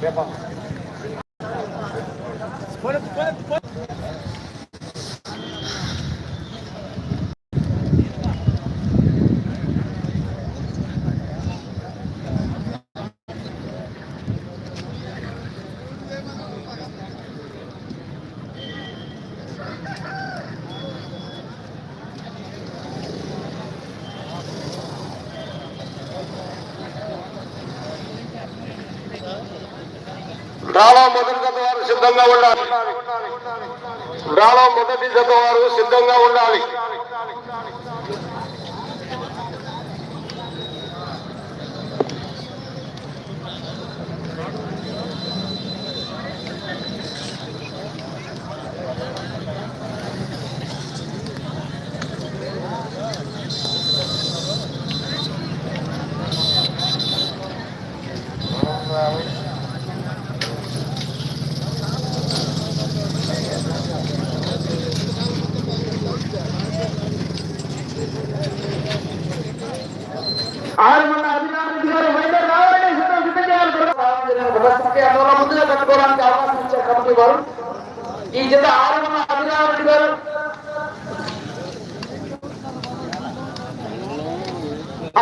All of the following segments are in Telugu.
别放 డ్రాలో మొదటి జత వారు సిద్ధంగా ఉండాలి. డ్రాలో మొదటి జత వారు సిద్ధంగా ఉండాలి. ఆరు మంది అధికారులు గారు వైద్యులు రావాలని సిద్ధం సిద్ధం చేయాలి ప్రదర్శనకి అందువల్ల ముందుగా కట్టుకోవడానికి అవకాశం ఇచ్చారు కమిటీ వారు ఈ జత ఆరు మంది అధికారులు గారు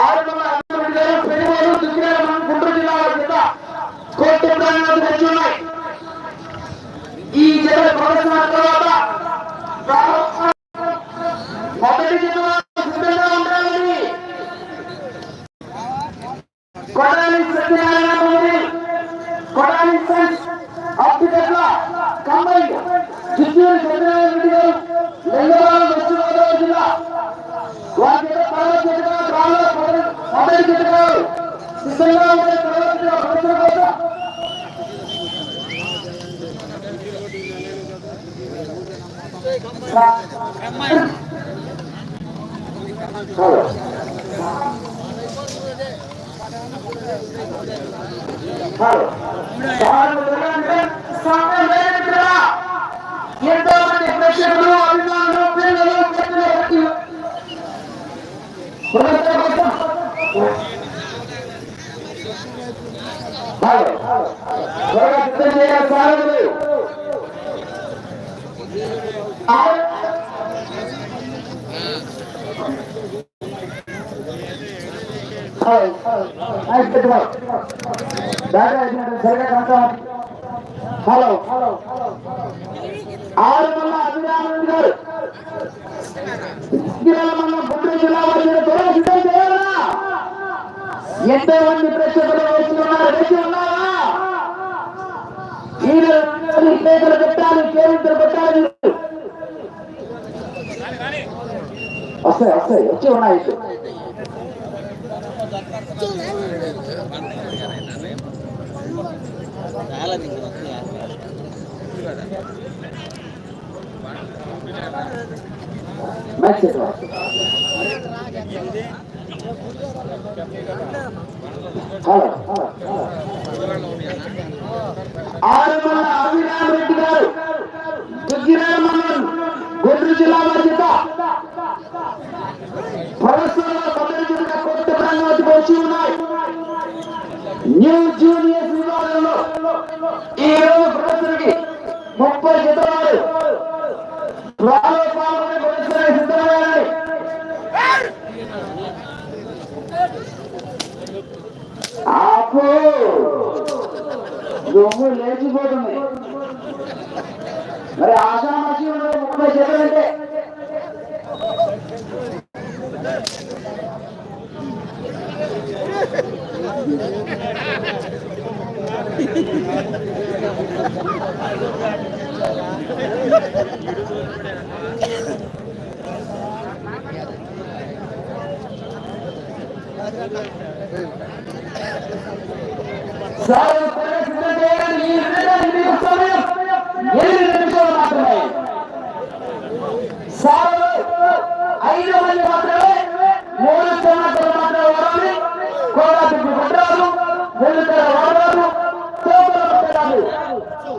ఆరు మంది అధికారులు గారు పెనుగోలు దుగ్గిరాల మండలం గుంటూరు జిల్లా వారి జత కోర్టు ప్రాంగణానికి వచ్చి ఉన్నాయి ఈ జత ప్రదర్శన తర్వాత మొదటి జత వారు సిద్ధంగా ఉండాలని కొడాలి సత్యనారాయణ మూర్తి కొడాలి సన్స్ అప్పికట్ల కంబైన్ చిత్తూరు సత్యనారాయణ రెడ్డి గారు లింగవరం వెస్ట్ గోదావరి జిల్లా వారి చేత పదవ చేతగా డ్రాలో మొదటి మొదటి చేతగా సిద్ధంగా ఉండే పదవ చేతగా ప్రదర్శన కోసం హలో హలో సార్ అంటే సమయం లేనిదిరా ఎంతో మంది ప్రేక్షకులు అభిమానులు పిల్లలు పెద్దలు వచ్చి ప్రదర్శన కోసం హలో త్వరగా సిద్ధం చేయాలి సార్ హలో హలో ఆరు మల్ల అభిరామరెడ్డి గారు మన గుంటూరు జిల్లా వారి త్వరగా సిద్ధం చేయాలా ఎంతో మంది ప్రేక్షకులు వేసి ఉన్నారు వేసి ఉన్నారా ఈ కేకులు పెట్టాలి కేరింతలు పెట్టాలి వస్తాయి వస్తాయి. వచ్చి ఉన్నాయి. మ్యాచ్ హలో ఆరు మల్ల అభిరామ్ రెడ్డి గారు దుగ్గిరాల మండలం గుంటూరు జిల్లా బాధ్యత ప్రదర్శనలో మొదటి జతగా కొత్త ప్రాంగణానికి వచ్చి ఉన్నాయి న్యూ జూనియర్స్ విభాగంలో ఈ రోజు ప్రదర్శనకి ముప్పై జత వారు డ్రాలో పాల్గొని ప్రదర్శన సిద్ధమయ్యారండి ఆపు రొమ్ము లేచిపోతుంది. మరి ఆశామాషి ఉండదు ముప్పై చెప్పాలంటే సార్ త్వరగా సిద్ధం చేయండి. ఈ విధంగా మీకు సమయం ఎనిమిది నిమిషాలు మాత్రమే సార్ ఐదు మంది మాత్రమే మూడు సమాచారం మాత్రమే వాడాలి కోరాతికి పట్టరాదు వెళ్తారు వాడరాదు తోటలు పట్టరాదు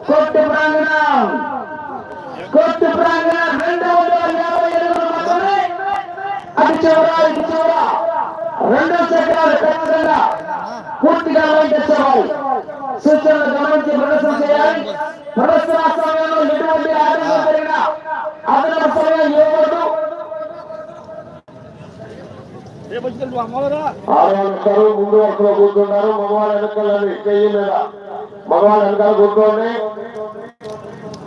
కొట్టు ప్రాంగణం కొట్టు ప్రాంగణం రెండు వందల యాభై ఎనిమిది మాత్రమే అటు చివర ఇటు చివర రెండు చక్రాలు ఖచ్చితంగా పూర్తిగా లైన్ తెచ్చేవాళ్ళు సూచనలు గమనించి ప్రదర్శన చేయాలి ప్రదర్శన సమయంలో ఎటువంటి ఆటంకం జరిగిన అదనపు సమయం ఇవ్వకూడదు ఆడవాళ్ళు ముందు వరుసలో కూర్చుంటారు మగవాళ్ళు వెనకాలని చెయ్యి మీద. మగవాళ్ళు వెనకాల కూర్చోండి.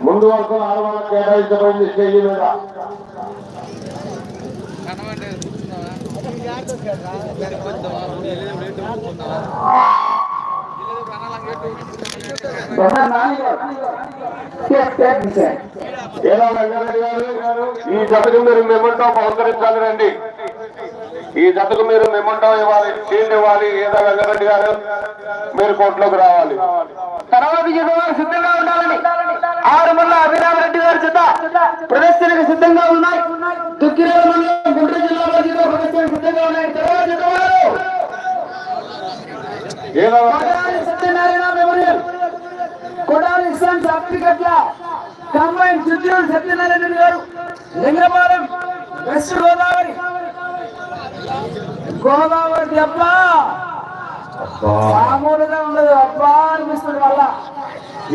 ముందు వరుసలో ఆడవాళ్ళకి కేటాయించబడింది చెయ్యి మీద. గారు. టేక్ టేక్ డిసైడ్ ఏదో వెంకటరెడ్డి గారు ఈ జతకు మీరు మెమంటో బహుకరించాలి రండి ఈ జతకు మీరు మెమంటో ఇవ్వాలి షీల్డ్ ఇవ్వాలి ఏదో వెంకటరెడ్డి గారు? మీరు కోర్టులోకి రావాలి. తర్వాత సిద్ధంగా ఉండాలని ఆరు గారి చేత ప్రదర్శనకు సిద్ధంగా ఉన్నాయి. దుక్కిరేల మండలం గుంటూరు జిల్లాలో ప్రదర్శనకు సిద్ధంగా ఉన్నాయి. తర్వాత Satyanarayana memorial. Kodali sons Aplikatla combine Chittoor Satyanarayana గారు. లింగపాలెం వెస్ట్ గోదావరి గోదావరి మామూలుగా ఉండదు. అబ్బా! అనిపిస్తుంది వల్ల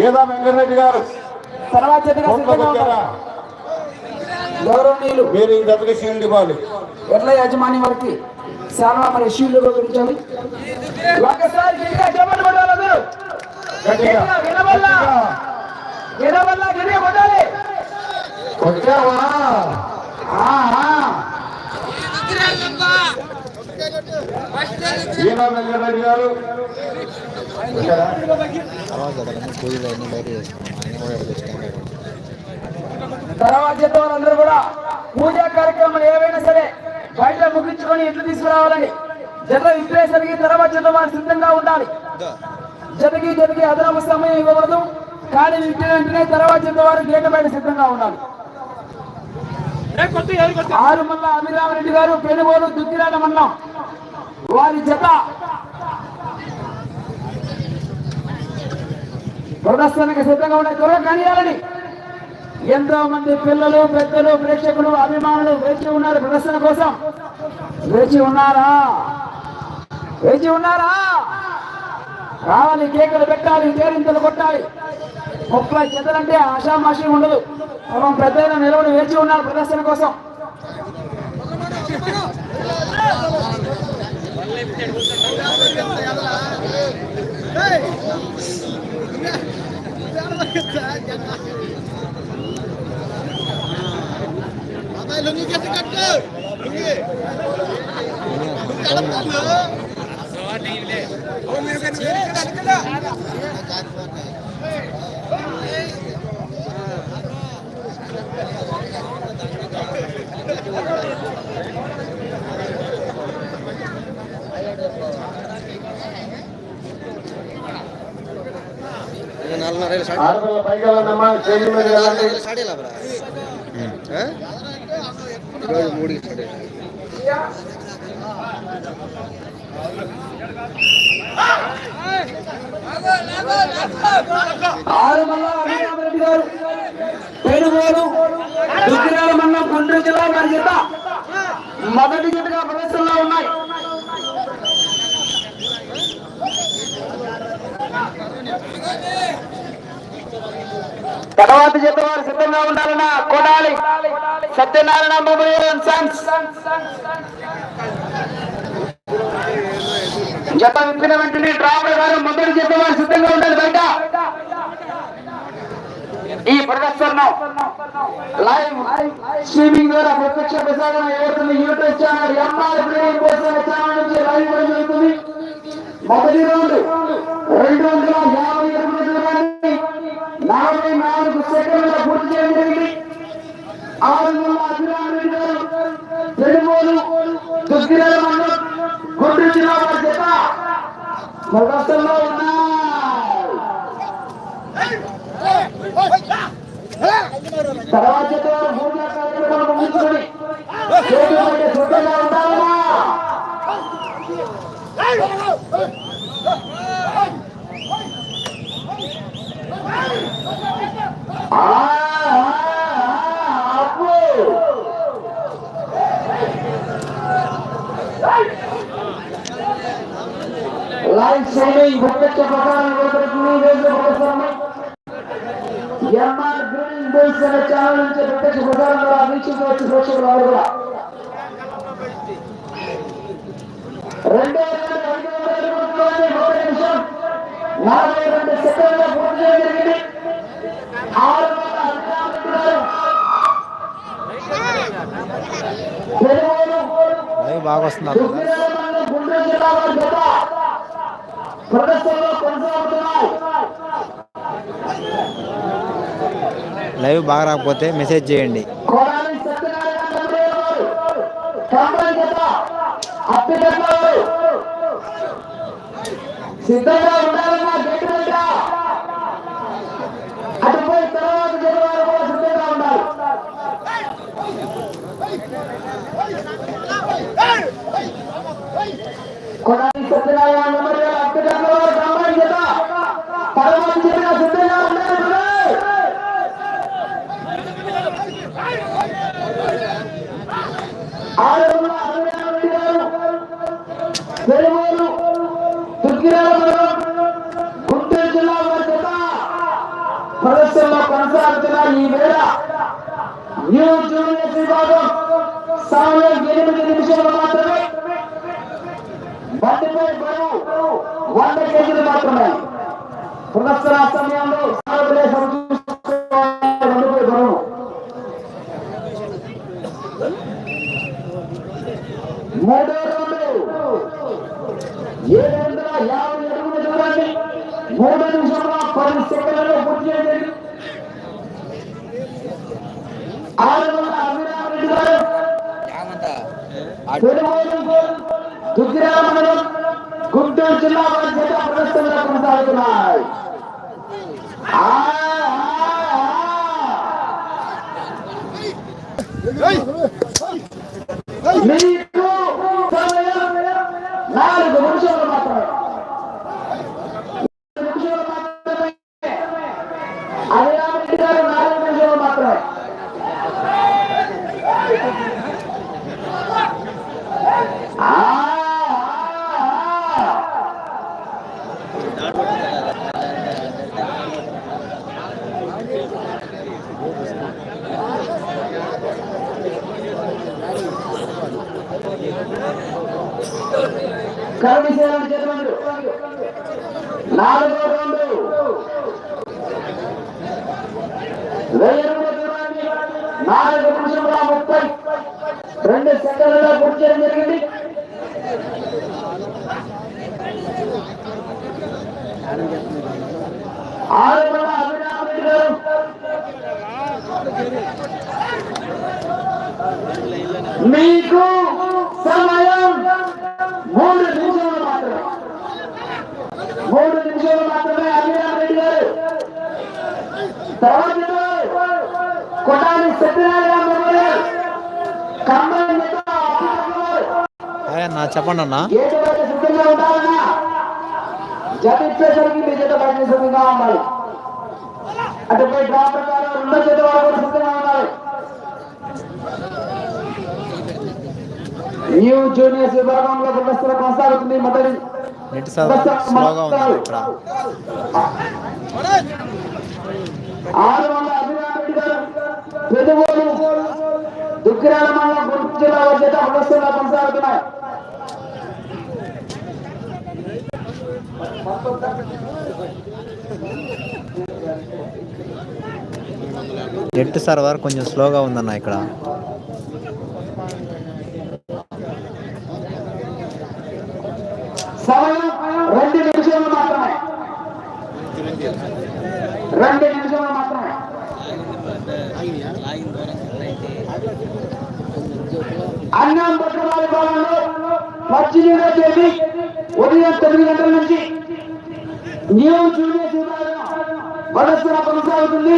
ఏదో వెంకటరెడ్డి గారు? తర్వాత. గౌరవనీయులు మీరు ఈ జతకి షీల్డ్ ఇవ్వాలి. ఎట్ల యజమాని వారికి చాలా మరి షీల్డ్ గురించాలి ఒకసారి చెప్పండి వినవల్ల వినవల్ల ఏదో వెంకటరెడ్డి గారు? తర్వాత వాళ్ళందరూ కూడా పూజా కార్యక్రమాలు ఏవైనా సరే బయట ముగించుకొని ఇంట్లో తీసుకురావాలని జత విశ్లేషణకి తర్వాత జత వారు సిద్ధంగా ఉండాలి. జతకి జతకి అదనపు సమయం ఇవ్వకూడదు కానీ విప్పిన వెంటనే తర్వాత జత వారు గేట బయట సిద్ధంగా ఉండాలి. ఆరు మల్ల అభిరామరెడ్డి గారు పెనుగోలు దుక్కిరాల మండలం. వారి జత. ప్రదర్శనకు సిద్ధంగా ఉండే త్వరగా కనియాలని. ఎంతో మంది పిల్లలు పెద్దలు ప్రేక్షకులు అభిమానులు వేచి ఉన్నారు ప్రదర్శన కోసం. వేచి ఉన్నారా? వేచి ఉన్నారా? రావాలి కేకలు పెట్టాలి కేరింతలు కొట్టాలి. ముప్పై చెత్తలంటే ఆషామాషి ఉండదు. పాపం పెద్ద నిలబడి వేచి ఉన్నారు ప్రదర్శన కోసం. लुंगी कैसे काटते लुंगी नहीं ले ओ मेरे को नहीं निकला निकला ఆడపిల్ల పైకి వెళ్ళండమ్మా చెయ్యి మీద మూడు ఆరు అభిరామరెడ్డి గారు పెనుగోలు దుగ్గిరాల మండలం గుంటూరు జిల్లా వారి జత మొదటి జతగా ప్రదర్శనలో ఉన్నాయి. తర్వాత జత వారు సిద్ధంగా ఉండాలన్నా కొడాలి. సత్యనారాయణ మెమోరియల్ సన్స్ జత విప్పిన వెంటనే డ్రాపర్ గారు మొదటి జత వారు సిద్ధంగా ఉండాలి బయట. ఈ ప్రదర్శన లైవ్ స్ట్రీమింగ్ ద్వారా ప్రత్యక్ష ప్రసారం ఏడుతుంది యూట్యూబ్ ఛానల్ ఎంఆర్ ప్రేమ్ కోసం ఛానల్ నుంచి లైవ్ కూడా జరుగుతుంది. మొదటి రౌండ్ రెండు వందల యాభై ఎనిమిది దూరాన్ని నలభై నాలుగు సెకండ్ల పూర్తి చేయడం జరిగింది ఆరు వందల అభిరామరెడ్డి గారు పెనుగోలు దుగ్గిరాల మండలం గుంటూరు జిల్లా వారి జత ప్రదర్శనలో ఉన్నాయి తర్వాత వారు భూమిలో కార్యక్రమాలు ముగించుకొని చేతులు పట్టే సిద్ధంగా ఉండాలన్నా ఆ, ఆ, ఆ, అబ్బో. లైవ్ స్ట్రీమింగ్ ప్రత్యక్ష ప్రసారం ఎంఆర్ గ్రీన్ బుల్స్ అనే ఛానల్ నుంచి ప్రత్యక్ష ప్రసారం ద్వారా వీక్షించవచ్చు ప్రేక్షకులు వారు కూడా రెండో రౌండ్ ఐదు వందల అడుగుల దూరాన్ని ఒక నిమిషం నలభై రెండు సెకండ్ల పూర్తి చేయడం జరిగింది. ఆరు వందల అధికారులు తెలుగులో లైవ్ బాగా వస్తున్నారు కదా దుర్గిరామంలో గుంటూరు జిల్లా వారి జత ప్రదర్శనలో కొనసాగుతున్నాయి. లైవ్ బాగా రాకపోతే మెసేజ్ చేయండి. కొడాలి సత్యనారాయణ తండ్రి వారు కంబల్ జత అప్పిగట్ల వారు సిద్ధంగా ఉండాలన్నా గేటు బయట అటుపై తర్వాత జత వారు కూడా సిద్ధంగా ఉండాలి కొడాలి సత్యనారాయణ తండ్రి వారు అప్పిగట్ల వారు కంబల్ జత తర్వాత జత సిద్ధంగా ఉండాలి బ్రదర్. ఆరున్న అరవై ఆరు గారు పెరుమూరు దుర్గిరాల మండలం గుంటూరు జిల్లా వారి చేత ప్రదర్శనలో కొనసాగుతున్న ఈ వేళ న్యూ జూనియర్స్ విభాగం సమయం ఎనిమిది నిమిషాలు మాత్రమే బండిపై బరువు వంద కేజీలు మాత్రమే ప్రదర్శన సమయంలో ప్రదర్శనలో కొనసాగుతున్నాయి ఆ, ఆ, ఆ. మీకు సమయం నాలుగు నిమిషాలు మాత్రమే నాలుగు నిమిషాలు మాత్రమే అభిరామరెడ్డి గారు నాలుగు నిమిషాలు మాత్రమే ఆ, ఆ, ఆ. కర్మశీలం నాలుగో నాలుగు నిమిషముల ముప్పై రెండు సెకండ్లలో పూర్తి చేయడం జరిగింది ఆరు గారు మీకు సమయం మూడు నిమిషాలు మాత్రమే. మూడు నిమిషాలు మాత్రమే అభిరామ్ రెడ్డి గారు. తర్వాత కొట్టాలి సత్యనారాయణ అన్న చెప్పండి అన్న. మీ ఉండాలి. అటుపై డ్రా ప్రకారం రెండో సిద్ధంగా ఉండాలి. న్యూ జూనియర్స్ విభాగంలో ప్రదర్శన కొనసాగుతుంది మొదటి నెట్ స్లోగా ఉంది ఇక్కడ ఆరు వందల అభిరామ్ రెడ్డి గారు పెదవోలు దుగ్గిరాల మండలం గుంటూరు జిల్లా వారి చేత ప్రదర్శనలో కొనసాగుతున్నాయి నెట్ సర్వర్ కొంచెం స్లోగా ఉందన్న ఇక్కడ సమయం రెండు నిమిషాలు మాత్రమే రెండు నిమిషాలు మాత్రమే. అన్నం పట్టణాల కాలంలో పద్దెనిమిదో తేదీ ఉదయం తొమ్మిది గంటల నుంచి నియమం చూడే విభాగం కొనసాగుతుంది.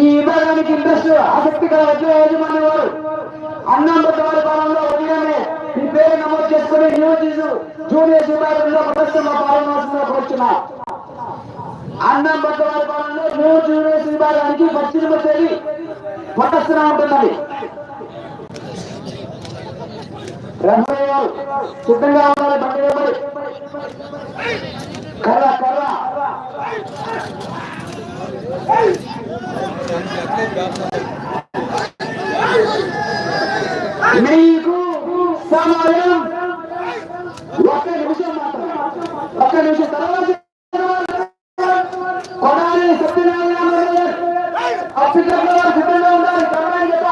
ఈ విభాగానికి ఇంట్రెస్ట్ ఆసక్తి గల వద్ద యజమాని వారు. అన్నం పట్టవారి పాలనలో ఉదయాన్నే మీ పేరు నమోదు చేసుకుని న్యూ జూనియర్ విభాగంలో ప్రదర్శనలో పాల్గొనాల్సిందిగా కోరుచున్నాం. అన్నం పట్టవారి పాలనలో న్యూ జూనియర్ విభాగానికి పద్దెనిమిది తేదీ ప్రదర్శన ఉంటున్నది గారు సిద్ధంగా ఉండాలి బండి వెంబడి కర్ర కర్ర you సమయం ఒక్క నిమిషం మాత్రం ఒక్క నిమిషం తర్వాత కొడాలి సత్యనారాయణ అప్పికల్లో వారు సిద్ధంగా ఉండాలి సమయం చేత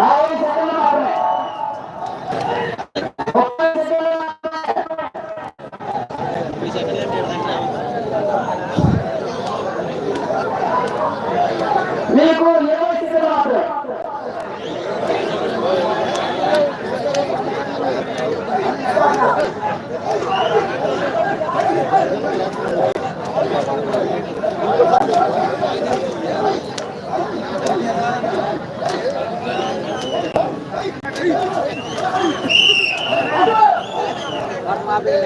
యాభై సెకండ్లు మాత్రమే ముప్పై సెకండ్లు మాత్రమే మీకు ఇరవై సెకండ్లు మాత్రమే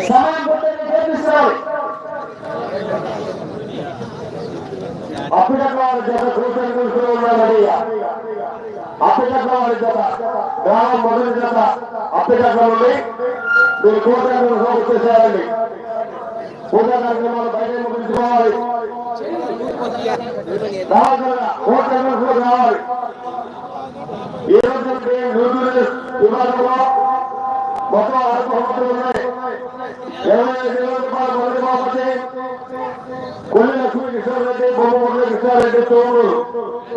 సమయం గుర్తు చేపిస్తున్నారు అప్పటికట్ల వారి జత కూర్చొని కూర్చొని ఉన్నారని అప్పటికట్ల వారి జత గ్రామం మొదటి జత అప్పటికట్ల నుండి మీరు కూర్చొని వచ్చేసేయాలండి పూజా కార్యక్రమాలు బయట ముగించుకోవాలి రావాల్సిన కూర్చొని రావాలి ఈ రోజు నుండి నూతన విభాగంలో మొత్తం ఆరు బహుమతులు ఉన్నాయి ఇరవై ఐదు వేల రూపాయలు మొదటి బహుమతి కొల్లి లక్ష్మీ కిషోరెడ్డి బొమ్మ మురళి కృష్ణారెడ్డి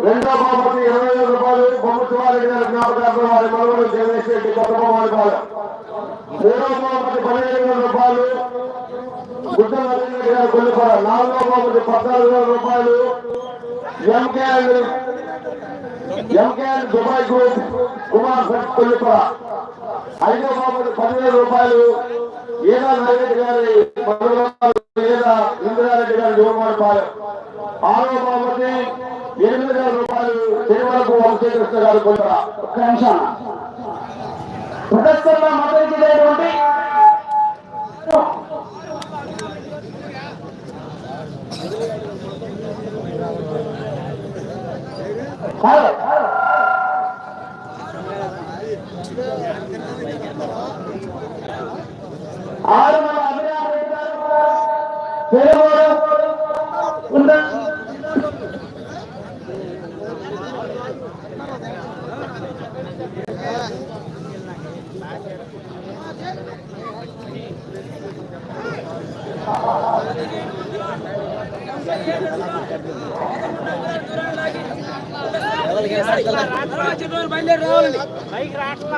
రెండో బహుమతి ఇరవై వేల రూపాయలు. బొమ్మ జ్ఞాపకార్థం వారి మనవడు జగదీష్ రెడ్డి కొత్త బొమ్మడి పాలెం మూడో బహుమతి పదిహేను వేల రూపాయలు. గుడ్డ నరేంద్ర గారు కొల్లిపాల నాలుగో బహుమతి పద్నాలుగు వేల రూపాయలు. MK MK Dubai group Kumar Bhat Kollipala ఐదో బహుమతి పదివేల రూపాయలు. ఏదా నాగరెడ్డి గారి మనవరాలు ఏదా ఇందిరారెడ్డి గారి యువమాడిపాలెం ఆరో బహుమతి ఎనిమిది వేల తిరుమలకు వంశీకృష్ణ గారు ఒక్క నిమిషం ప్రదర్శనలో మద్దతులేటువంటి హలో ఆరు మన అభిరామ్ రెడ్డి గారు తెలుగువారు ఉందా గ్రామం